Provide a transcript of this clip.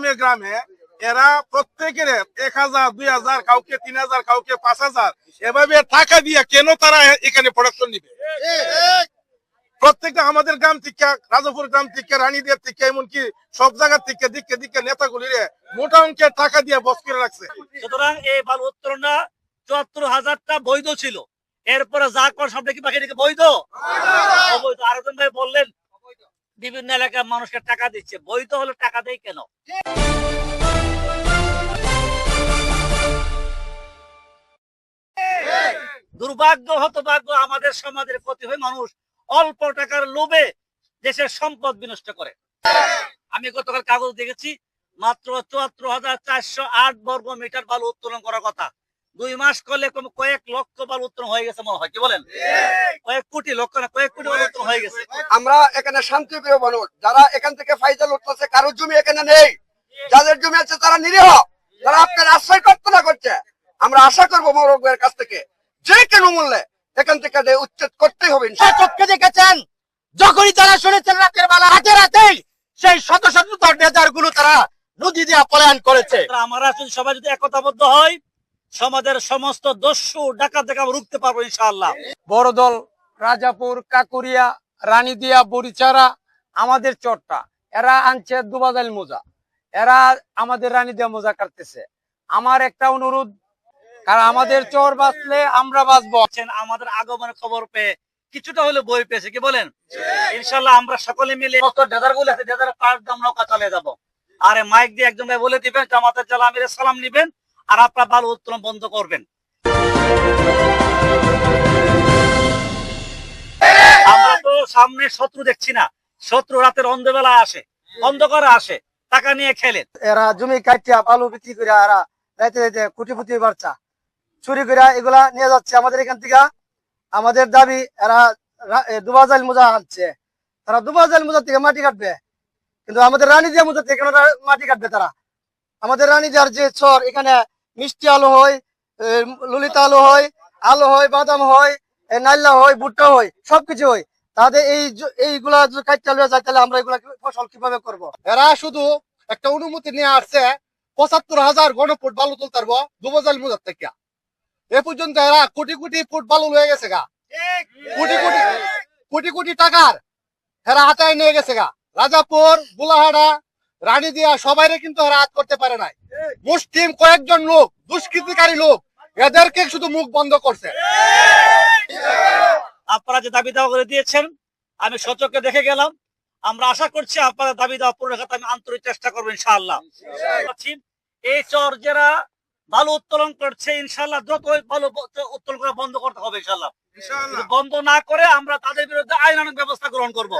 গ্রামে গ্রামে এরা প্রত্যেকের এক হাজার দুই হাজার কাউকে তিন হাজার কাউকে পাঁচ হাজার এভাবে টাকা দিয়ে কেন তারা এখানে প্রোডাকশন নিবে? প্রত্যেকটা আমাদের গ্রাম থেকে রাজাপুর গ্রাম থেকে রানীদের থেকে এমনকি সব জায়গা থেকে দিকে দিকে নেতাগুলির মোটা অঙ্কের টাকা দিয়ে বস করে রাখছে। সুতরাং এই বালু উত্তোলনটা চুয়াত্তর হাজারটা বৈধ ছিল। এরপরে যা কর সব কি বাকি বৈধ। অবৈধ। আরেকজন ভাই বললেন বিভিন্ন এলাকার মানুষকে টাকা দিচ্ছে। বৈধ হলে টাকা দেয় কেন? দুর্ভাগ্য, হতভাগ্য, আমাদের সমাজের ক্ষতি হয়ে মানুষ অল্প টাকার লোভে দেশের সম্পদ বিনষ্ট করে। আমি গতকাল কাগজ দেখেছি, মাত্র চুয়াত্তর হাজার চারশো আট বর্গ মিটার বালু উত্তোলন করার কথা। দুই মাস করলে কয়েক লক্ষ বালু উত্তোলন হয়ে গেছে মনে হয় কি বলেন? কয়েক কোটি লক্ষ না কয়েক কোটি বালু উত্তোলন হয়ে গেছে। আমরা এখানে শান্তিপ্রিয় মানুষ যারা এখান থেকে ফায়দা লুটতেছে কারোর জমি এখানে নেই। যাদের জমি আছে তারা নিরীহ তারা আপনার আশ্রয় প্রার্থনা করছে। আমরা আশা করব মৌরবের কাছ থেকে যে কেন মূল্যে এখান থেকে যে উচ্ছেদ করতে হবে। চোখকে দেখেছেন? যখনই তারা শুনেছেন রাতের বেলা রাতে রাতেই সেই শত শত টর্নেজারগুলো তারা নদী দিয়ে পলায়ন করেছে। আমরা যদি সবাই যদি একতাবদ্ধ হয় সমাজের সমস্ত দস্যু থেকে আমরা রুখতে পারব ইনশাআল্লাহ। বড়দল রাজাপুর, কাকুরিয়া রানীদিয়া বরিচারা আমাদের চরটা। এরা আনছে দুবাজাইল মোজা। এরা আমাদের রানীদিয়া মোজা কাটতেছে। আমার একটা অনুরোধ, কারণ আমাদের চর বাঁচলে আমরা বাঁচবো। আমাদের আগমনের খবর পেয়ে কিছুটা হলে বই পেয়েছে, কি বলেন? ইনশাল্লাহ আমরা সকলে মিলে আছে ডেজার আর মাইক দিয়ে একজন ভাই বলে দিবেন, জামাতের জালা আমিরে সালাম নিবেন। আর আপনার বালু উত্তোলন বন্ধ করবেন। আমরা তো সামনে শত্রু দেখছি না। শত্রু রাতের অন্ধবেলা আসে, অন্ধকারে আসে, টাকা নিয়ে খেলে। এরা জমি কাটিয়া বালু বিক্রি করে এরা রাইতে রাইতে কোটি কোটি বাচ্চা চুরি করে এগুলা নিয়ে যাচ্ছে। আমাদের এখান থেকে আমাদের দাবি, এরা দুবাজাইল মোজা আনছে। তারা দুবাজাইল মোজা থেকে মাটি কাটবে। কিন্তু আমাদের রানী দিয়া মোজা থেকে মাটি কাটবে তারা। আমাদের রানী দিয়ার যে চর, এখানে মিষ্টি আলু হয় ললিতা আলু হয় আলু হয়, বাদাম হয় নাল্লা হয়, ভুট্টা হয়, সবকিছু হয়। তাদের এই এইগুলা কাটতে যায়, তাহলে আমরা এগুলা ফসল কীভাবে করব? এরা শুধু একটা অনুমতি নিয়ে আসছে, পঁচাত্তর হাজার গণফুট বালু তুলতে পারব, দুবাজাল মুজার থেকে। এ পর্যন্ত এরা কোটি কোটি ফুট বালু লয়ে গেছে গা। কোটি কোটি কোটি কোটি টাকার এরা হাতায় নিয়ে গেছে গা। রাজাপুর, বুলাহাড়া রানী দিয়া সবাইরে কিন্তু এরা হাত করতে পারে নাই। মুসলিম কয়েকজন লোক দুষ্কৃতিকারী লোক এদেরকে শুধু মুখ বন্ধ করছে। আপনারা যে দাবি দাওয়া করে দিয়েছেন আমি সচককে দেখে গেলাম। আমরা আশা করছি আপনারা দাবি দাওয়া পূরণ রাখাতে আমি আন্তরিক চেষ্টা করব ইনশাআল্লাহ। এই চর যারা বালু উত্তোলন করছে ইনশাআল্লাহ দ্রুত ওই বালু উত্তোলন করা বন্ধ করতে হবে ইনশাআল্লাহ। ইনশাআল্লাহ। বন্ধ না করে আমরা তাদের বিরুদ্ধে আইনানুক ব্যবস্থা গ্রহণ করব।